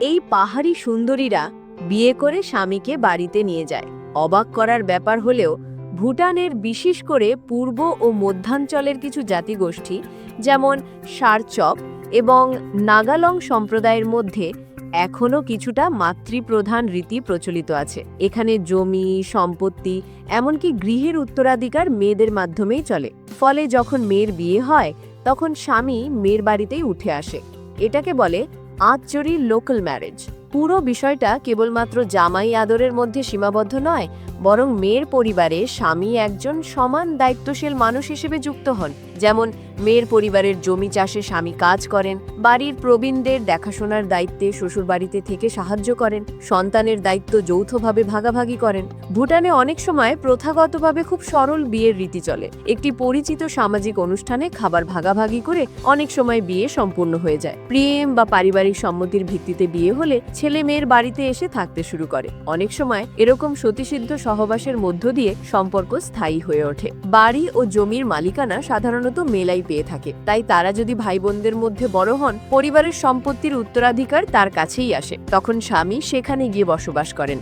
এই পাহাড়ি সুন্দরীরা বিয়ে করে স্বামীকে বাড়িতে নিয়ে যায়। অবাক করার ব্যাপার হলেও ভুটানের বিশেষ করে পূর্ব ও মধ্যাঞ্চলের কিছু জাতিগোষ্ঠী, যেমন সারচক এবং নাগালং সম্প্রদায়ের মধ্যে এখনও কিছুটা মাতৃপ্রধান রীতি প্রচলিত আছে। এখানে জমি, সম্পত্তি, এমনকি গৃহের উত্তরাধিকার মেয়েদের মাধ্যমেই চলে। ফলে যখন মেয়ের বিয়ে হয়, তখন স্বামী মেয়ের বাড়িতেই উঠে আসে। এটাকে বলে আঁচচরি লোকাল ম্যারেজ পুরো বিষয়টা কেবলমাত্র জামাই আদরের মধ্যে সীমাবদ্ধ নয়, বরং মেয়ের পরিবারে স্বামী একজন সমান দায়িত্বশীল মানুষ হিসেবে যুক্ত হন। যেমন, মেয়ের পরিবারের জমি চাষে স্বামী কাজ করেন, বাড়ির প্রবীণদের দেখাশোনার দায়িত্বে শ্বশুরবাড়িতে থেকে সাহায্য করেন, সন্তানের দায়িত্ব যৌথভাবে ভাগাভাগি করেন। ভুটানে অনেক সময় প্রথাগতভাবে খুব সরল বিয়ের রীতি চলে। একটি পরিচিত সামাজিক অনুষ্ঠানে খাবার ভাগাভাগি করে অনেক সময় বিয়ে সম্পূর্ণ হয়ে যায়। প্রেম বা পারিবারিক সম্মতির ভিত্তিতে বিয়ে হলে ছেলে মেয়ের বাড়িতে এসে থাকতে শুরু করে। অনেক সময় এরকম সতীসিদ্ধ সহবাসের মধ্য দিয়ে সম্পর্ক স্থায়ী হয়ে ওঠে। বাড়ি ও জমির মালিকানা সাধারণত মেলাই পেয়ে থাকে। তাই তারা যদি ভাই বোনদের মধ্যে বড় হন, পরিবারের সম্পত্তির উত্তরাধিকার তার কাছেই আসে। তখন স্বামী সেখানে গিয়ে বসবাস করেন।